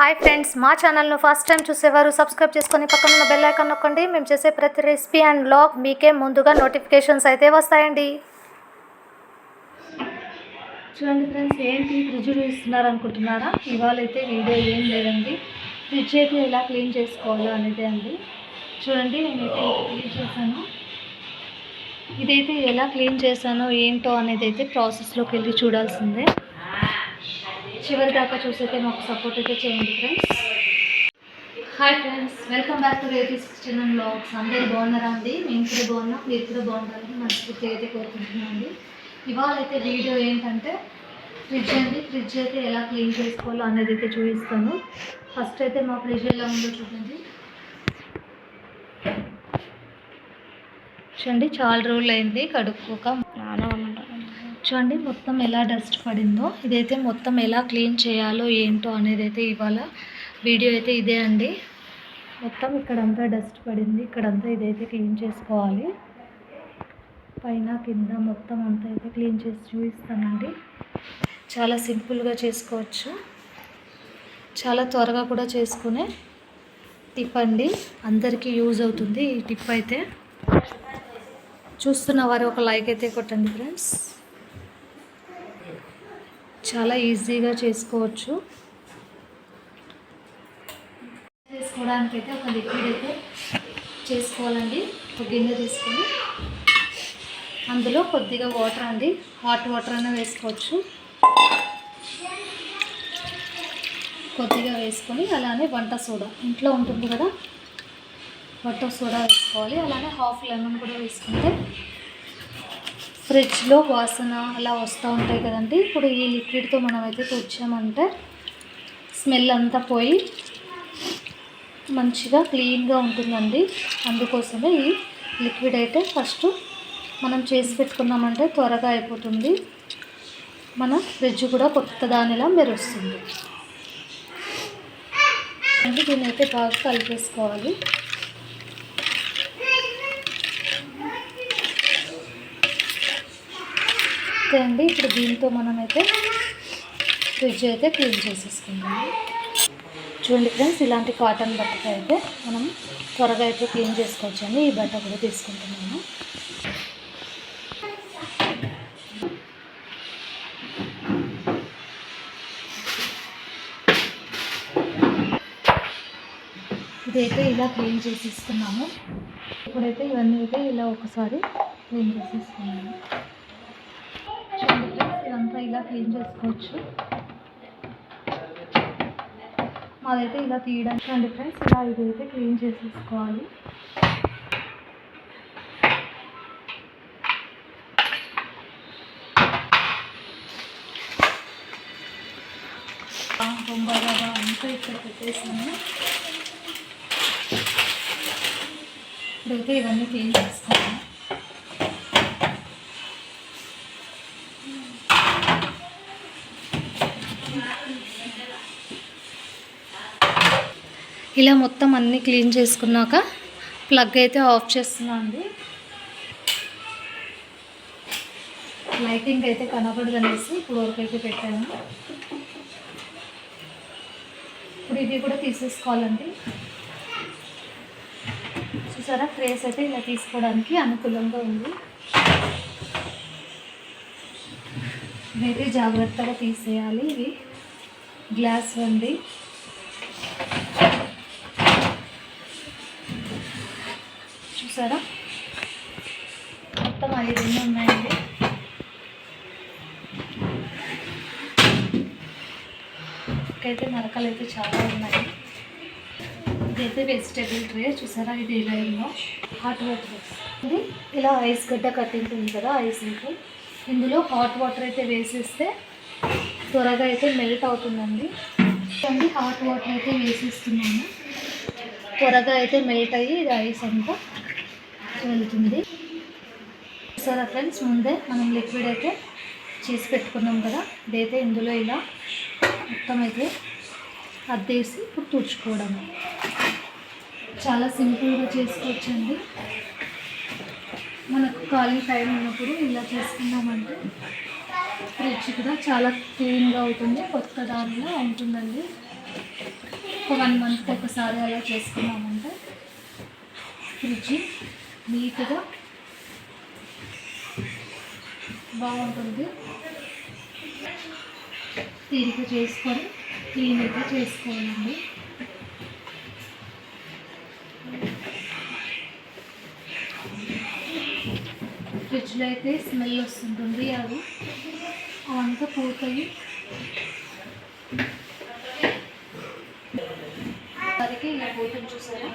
Hi friends మా ఛానల్ను first time చూసేవారు సబ్స్క్రైబ్ చేసుకొని పక్కన ఉన్న బెల్ ఐకాన్ నొక్కండి. మేము చేసే ప్రతి రెసిపీ అండ్ బ్లాగ్ మీకే ముందుగా నోటిఫికేషన్స్ అయితే వస్తాయండి. చూడండి ఫ్రెండ్స్ ఏంటి ఫ్రిడ్జ్ చూస్తున్నారు అనుకుంటున్నారా ఇవాళ అయితే వీడియో ఏం లేదండి. ఫ్రిడ్జ్ అయితే ఎలా క్లీన్ చేసుకోవాలో అనేది అండి. చూడండి నేనైతే క్లీన్ చేశాను. ఇదైతే ఎలా క్లీన్ చేశానో ఏంటో అనేది అయితే ప్రాసెస్లోకి వెళ్ళి చూడాల్సిందే. చివరి దాకా చూసైతే మాకు సపోర్ట్ అయితే చేయండి friends hi friends welcome back to రేటీ sixteen and blogs అందరూ బాగున్నారా అండి? మేము కూడా బాగున్నాం. మీరు కూడా బాగుండాలని మనస్ఫూర్తి అయితే కోరుకుంటున్నాం అండి. ఇవాళ అయితే వీడియో ఏంటంటే ఫ్రిడ్జ్ అండి. ఫ్రిడ్జ్ అయితే ఎలా క్లీన్ చేసుకోవాలో అనేది అయితే చూపిస్తాను. ఫస్ట్ అయితే మా ఫ్రిడ్జ్ ఎలా ఉందో చూడండి. చూడండి చాలా రోజులు అయింది కడుక్కోక. చూడండి మొత్తం ఎలా డస్ట్ పడిందో ఇదైతే మొత్తం ఎలా క్లీన్ చేయాలో ఏంటో అనేది అయితే ఇవాళ వీడియో అయితే ఇదే అండి. మొత్తం ఇక్కడంతా డస్ట్ పడింది ఇక్కడంతా ఇదైతే క్లీన్ చేసుకోవాలి. పైన కింద మొత్తం అంతా అయితే క్లీన్ చేసి చూపిస్తానండి. చాలా సింపుల్గా చేసుకోవచ్చు. చాలా త్వరగా కూడా చేసుకునే టిప్ అండి. అందరికీ యూజ్ అవుతుంది ఈ టిప్ అయితే. చూస్తున్న వారు ఒక లైక్ అయితే కొట్టండి ఫ్రెండ్స్. చాలా ఈజీగా చేసుకోవచ్చు. చేసుకోవడానికి అయితే ఒక లిక్విడ్ అయితే చేసుకోవాలండి. ఒక గిన్నె తీసుకొని అందులో కొద్దిగా వాటర్ అండి. హాట్ వాటర్ అయినా వేసుకోవచ్చు. కొద్దిగా వేసుకొని అలానే వంట సోడా. ఇంట్లో ఉంటుంది కదా వంట సోడా వేసుకోవాలి. అలానే హాఫ్ లెమన్ కూడా వేసుకుంటే ఫ్రిడ్జ్లో వాసన అలా వస్తూ ఉంటాయి కదండి. ఇప్పుడు ఈ లిక్విడ్తో మనం అయితే తుడిచామంటే స్మెల్ అంతా పోయి మంచిగా క్లీన్గా ఉంటుందండి. అందుకోసమే ఈ లిక్విడ్ అయితే ఫస్ట్ మనం చేసి పెట్టుకున్నామంటే త్వరగా అయిపోతుంది. మన ఫ్రిడ్జ్ కూడా కొత్త దానిలా మెరుస్తుంది. అంటే దీన్ని అయితే బాగా కలిపేసుకోవాలి. ఓకే అండి ఇప్పుడు దీంతో మనమైతే ఫ్రిడ్జ్ అయితే క్లీన్ చేసేసుకుందాం. చూడండి ఫ్రెండ్స్ ఇలాంటి కాటన్ బట్టతో అయితే మనం త్వరగా అయితే క్లీన్ చేసుకోవచ్చు అండి ఈ బట్ట కూడా తీసుకుంటున్నాము ఇదైతే ఇలా క్లీన్ చేసేసుకున్నాము. ఇప్పుడైతే ఇవన్నీ అయితే ఇలా ఒకసారి క్లీన్ చేసేసుకున్నాము. ఫ్రెండ్స్ ఇలా క్లీన్ చేసుకోవచ్చు. మాదైతే ఇలా తీయడానికి అండి ఫ్రెండ్స్ ఇలా ఇదైతే క్లీన్ చేసేసుకోవాలి. బొంబాయి రవ్వ అంతా ఇక్కడ పెట్టేసాము ఇప్పుడైతే ఇవన్నీ క్లీన్ చేసుకోవాలి ఇలా మొత్తం అన్నీ క్లీన్ చేసుకున్నాక ప్లగ్ అయితే ఆఫ్ చేస్తున్నాం అండి. లైటింగ్ అయితే కనబడదనేసి ఇప్పుడు వరకు అయితే పెట్టాను. ఇప్పుడు ఇది కూడా తీసేసుకోవాలండి. చూసారా? ట్రేస్ అయితే ఇలా తీసుకోవడానికి అనుకూలంగా ఉంది. ఇవైతే జాగ్రత్తగా తీసేయాలి. ఇవి గ్లాస్ వండి చూసారా? మొత్తం ఐదు ఉన్నాయండి. ఇక్కడైతే నరకలు అయితే చాలా ఉన్నాయి. ఇదైతే వెజిటేబుల్ ట్రే చూసారా ఇది ఇలా ఉందో? హాట్ వాటర్ ఇది ఇలా ఐస్ గడ్డ కట్టింటుంది కదా ఐస్ ఇంట్లో ఇందులో హాట్ వాటర్ అయితే వేసేస్తే త్వరగా అయితే మెల్ట్ అవుతుందండి. అండి హాట్ వాటర్ అయితే వేసేస్తున్నాను. త్వరగా అయితే మెల్ట్ అయ్యి ఇది ఐస్ అంతా వెళ్తుంది. సరే ఫ్రెండ్స్ ముందే మనం లిక్విడ్ అయితే చేసి పెట్టుకున్నాం కదా. ఇదైతే ఇందులో ఇలా మొత్తం అయితే అద్దేసి ఇప్పుడు తుడుచుకోవడం. చాలా సింపుల్గా చేసుకోవచ్చండి. మనకు ఖాళీ టైం ఉన్నప్పుడు ఇలా చేసుకున్నామంటే ఫ్రిడ్జ్ కూడా చాలా క్లీన్గా అవుతుంది కొత్త దానిలో ఉంటుందండి. ఒక వన్ మంత్కి ఒకసారి అలా చేసుకున్నామంటే ఫ్రిడ్జ్ నీట్గా బాగుంటుంది. తీరిక చేసుకొని క్లీన్గా చేసుకోవాలండి. ఫ్రిడ్జ్లో అయితే స్మెల్ వస్తుంటుంది. అది అవంతా పూర్తయి సరికి ఇలా పోతుంది చూసారా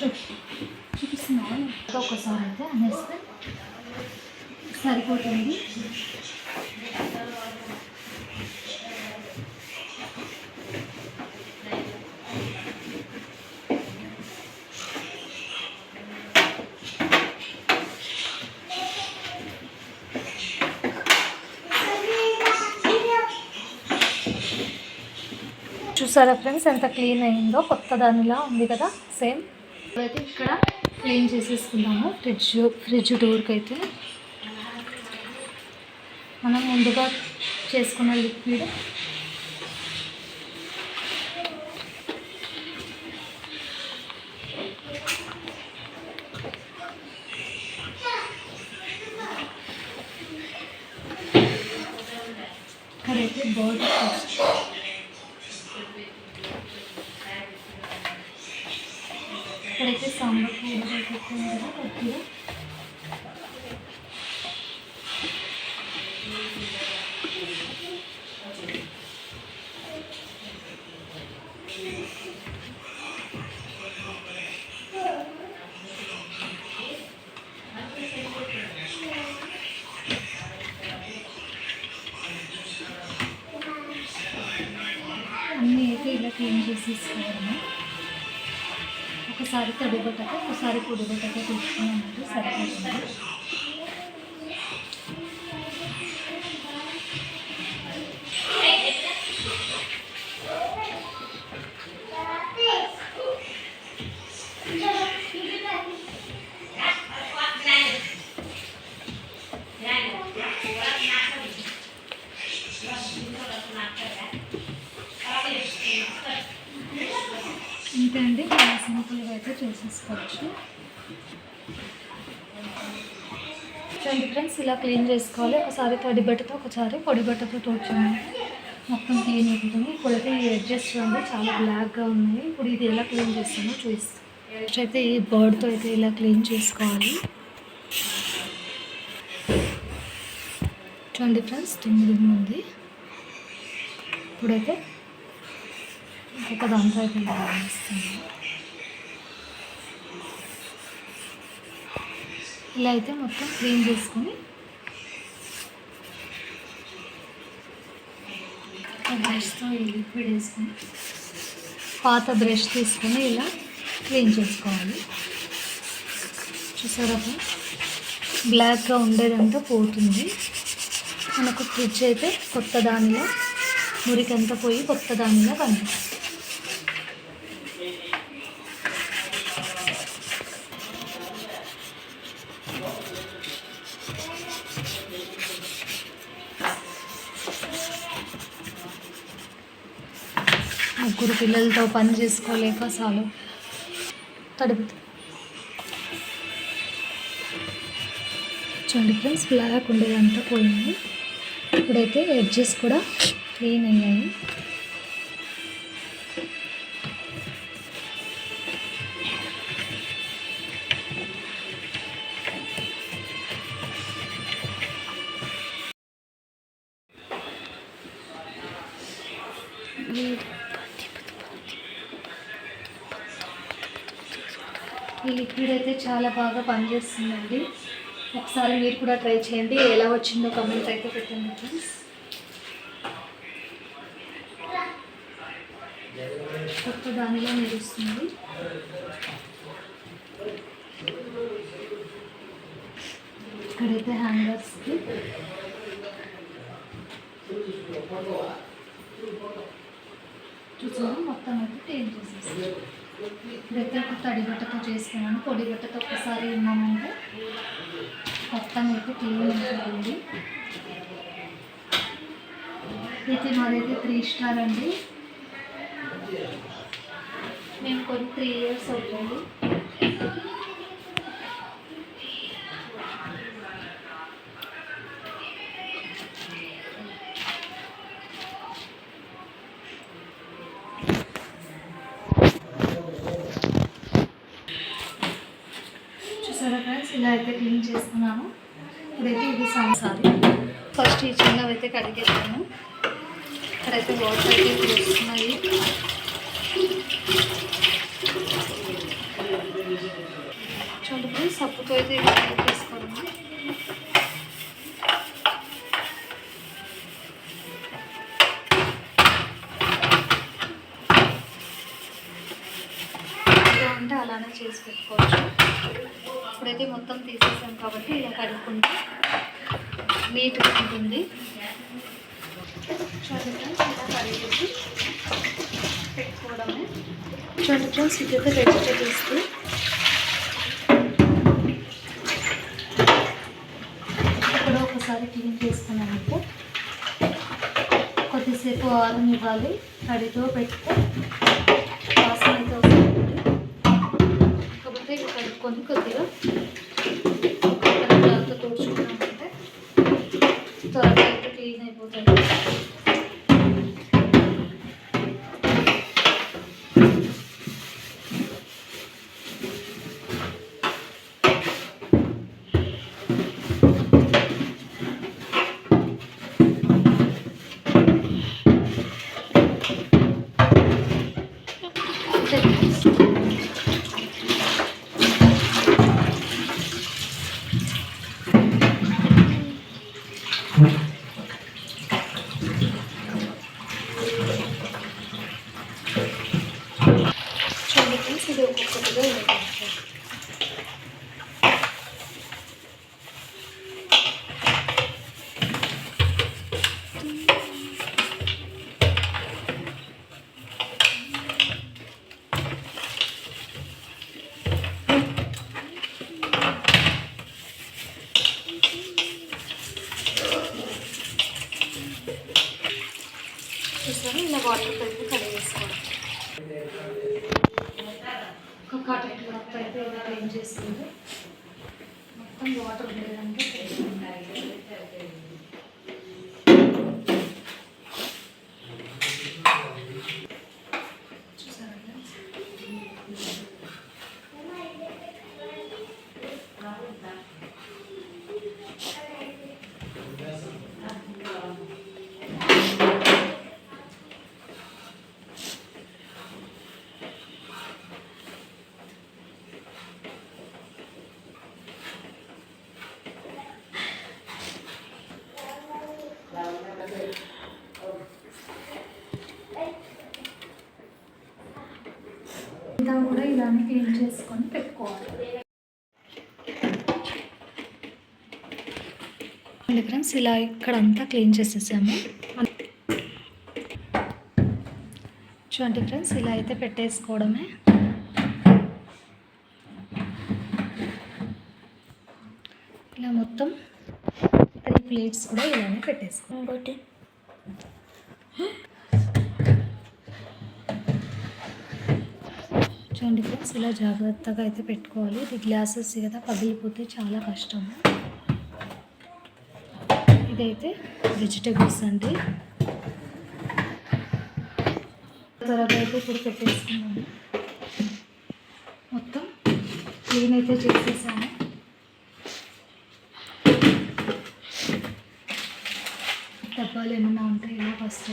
చూపు చూపిస్తున్నాను ఒకసారి అయితే అనేస్తే సరిపోతుంది చూసారా ఫ్రెండ్స్ ఎంత క్లీన్ అయిందో? కొత్త దానిలా ఉంది కదా సేమ్. అయితే ఇక్కడ క్లీన్ చేసేసుకున్నాము ఫ్రిడ్జ్ ఫ్రిడ్జ్ డోర్కి అయితే ముందుగా చేసుకున్న లిక్విడ్ క్లీన్ ఒకసారి తడి ఒకసారి పొడి తీసుకున్నామంటే సరిపోతుంది. క్లీన్ చేసుకోవాలి. ఒకసారి తడి బట్టతో ఒకసారి పొడి బట్టతో తోచాము మొత్తం క్లీన్ అయిపోతుంది. ఇప్పుడైతే ఈ అడ్జస్ట్ చూడండి చాలా బ్లాక్గా ఉన్నాయి. ఇప్పుడు ఇది ఎలా క్లీన్ చేస్తామో చూపిస్తాను ఫస్ట్ అయితే ఈ బర్డ్తో అయితే ఇలా క్లీన్ చేసుకోవాలి. చూడండి ఫ్రెండ్స్ తొమ్మిది ఉంది. ఇప్పుడైతే ఒక దాంట్లో అయితే ఇలా ఇలా అయితే మొత్తం క్లీన్ చేసుకొని బ్రష్తో ఈ లిక్విడ్ వేసుకొని పాత బ్రష్ తీసుకొని ఇలా క్లీన్ చేసుకోవాలి. చూసారా బ్లాక్గా ఉండేదంతా పోతుంది. మనకు ఫ్రిడ్జ్ అయితే కొత్త దానిలో మురికంతా పోయి కొత్త దానిలో కనిపిస్తుంది. ముగ్గురు పిల్లలతో పని చేసుకోలేక చాలు. తడుపుతుంది చూడండి ఫ్రెండ్స్ బ్లాక్ ఉండేదంతా పోయింది. ఇప్పుడైతే ఎడ్జెస్ కూడా క్లీన్ అయ్యాయి. ఈ లిక్విడ్ అయితే చాలా బాగా పనిచేస్తుందండి. ఒకసారి మీరు కూడా ట్రై చేయండి. ఎలా వచ్చిందో కమెంట్ అయితే పెట్టండి ఫ్రెండ్స్ కొత్త దానిలో మెరుస్తుంది. ఇక్కడైతే హ్యాంగర్స్కి చూసాము మొత్తం అయితే చేసేస్తాం చేసేసి ఇప్పుడైతే ఒక తడి చేసుకున్నాను ఒకసారి ఉన్నామంటే మొత్తం అయితే క్లీన్ ఉంటుంది ఇది మాదైతే త్రీ స్టార్ అండి. మేము కొన్ని త్రీ ఇయర్స్ అవుతుంది. అయితే క్లీన్ చేసుకున్నాను. ఇప్పుడైతే ఇది సంసారి ఫస్ట్ ఈ చిన్నవి అయితే కడిగేస్తాను ఇక్కడైతే వాటర్ అయితే ఇప్పుడు అలానే చేసి పెట్టుకోవచ్చు. ఇప్పుడైతే మొత్తం తీసేసాం కాబట్టి ఇలా కడుక్కుంటే నీట్గా ఉంటుంది. చూడండి ఫ్రెండ్స్ ఇలా కడిగేసి పెట్టుకోవడమే. చూడండి ఫ్రెండ్స్ ఇదైతే వెజిటేబుల్స్ ఇప్పుడు ఒకసారి క్లీన్ చేసుకున్నామంటే కొద్దిసేపు ఆరం ఇవ్వాలి కడితో పెడితే వాసన అయితే కలుపుకొని కొద్దిగా జాగ్రత్త తుడుచుకున్నామంటే త్వరగా అయితే క్లీన్ అయిపోతుంది చూడండి ఫ్రెండ్స్ ఇది ఒక్కొక్కటిగా వేయాలి. చూసారా ఇలా వాటర్ కలిపి కడిగేసుకోవాలి ఒక కాటన్ క్లాత్ అయితే ఇలా క్లీన్ చేస్తుంది మొత్తం వాటర్ లేదంటే చూసారా friends? ఇదంతా కూడా ఇలానే క్లీన్ చేసుకొని పెట్టుకోవాలి. ఫ్రెండ్స్ ఇలా ఇక్కడంతా క్లీన్ చేసేసాము. చూడండి ఫ్రెండ్స్ ఇలా అయితే పెట్టేసుకోవడమే. ఇలా మొత్తం త్రీ ప్లేట్స్ కూడా ఇలానే పెట్టేసుకో చూడండి ఫ్రెండ్స్ ఇలా జాగ్రత్తగా అయితే పెట్టుకోవాలి. ఇది గ్లాసెస్ కదా పగిలిపోతే చాలా కష్టం. ఇదైతే వెజిటేబుల్స్ అండి. త్వరగా అయితే ఇప్పుడు పెట్టేసుకున్నాము మొత్తం క్లీన్ అయితే చేసేసాము డబ్బాలు ఏమన్నా ఉంటే ఇలా ఫస్ట్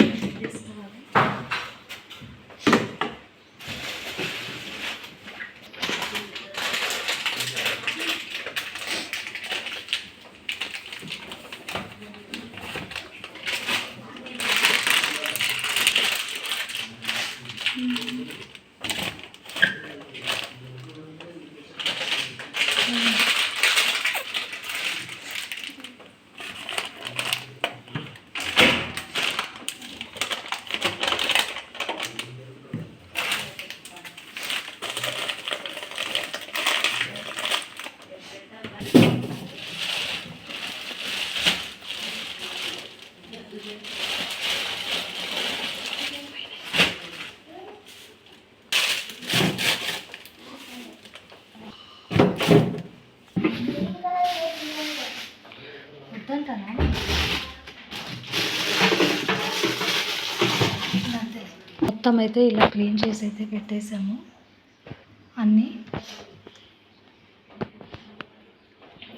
మొత్తం అయితే ఇలా క్లీన్ చేసి అయితే పెట్టేసాము అన్నీ.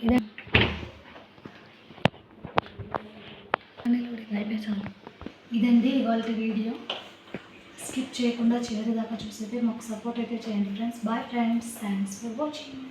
ఇదే. ఇదండి ఇవాళ వీడియో. స్కిప్ చేయకుండా చివరి దాకా చూసైతే మాకు సపోర్ట్ అయితే చేయండి friends. Bye friends thanks for watching